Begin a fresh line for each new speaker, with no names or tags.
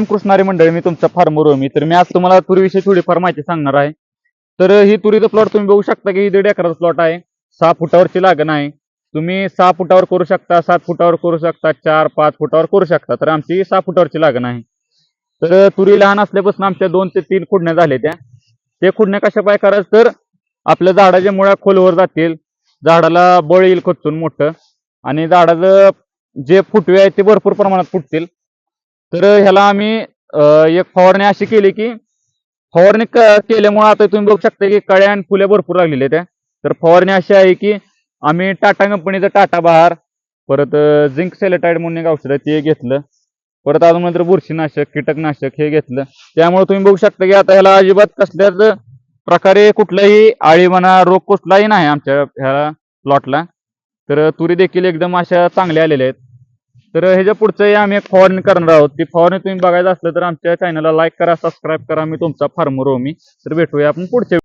रामकृष्णारी मंडळी मी तुमचा फार्मर मी तर मी आज तुम्हाला तुरीविषयी थोडीफार माहिती सांगणार आहे. तर ही तुरीचं प्लॉट तुम्ही बघू शकता की दीड एकराचा प्लॉट आहे. सहा फुटावरची लागण आहे. तुम्ही सहा फुटावर करू शकता सात फुटावर करू शकता चार पाच फुटावर करू शकता. तर आमची सहा फुटावरची लागण आहे. तर तुरी लहान असल्यापासून आमच्या दोन ते तीन खुडण्या झाल्या त्या. ते खुडण्या कशा पाय करायचं तर आपल्या झाडाच्या मुळ्या खोलवर जातील. झाडाला बळ येईल खोचून मोठं. आणि झाडाचं जे फुटवे आहेत ते भरपूर प्रमाणात फुटतील. तर ह्याला आम्ही एक फवारणी अशी केली की फवारणी केल्यामुळे आता तुम्ही बघू शकता की कळ्या आणि फुले भरपूर लागलेल्या त्या तर फवारणी अशी आहे की आम्ही टाटा कंपनीचं टाटा बहार परत झिंक सेलेटाईड म्हणून एक औषध आहे ते घेतलं. परत अजून नंतर बुरशीनाशक कीटकनाशक हे घेतलं. त्यामुळे तुम्ही बघू शकता की आता ह्याला अजिबात कसल्याच प्रकारे कुठलाही आळी म्हणा रोग कुठलाही नाही आमच्या ह्या प्लॉटला तर तुरी देखील एकदम अशा चांगल्या आलेल्या आहेत. तर ह्याच्या पुढचंही आम्ही एक फवारणी करणार आहोत. ती फवारणी तुम्ही बघायचं असलं तर आमच्या चॅनलला लाईक करा सबस्क्राईब करा. मी तुमचा फार्मर हो मी. तर भेटूया आपण पुढच्या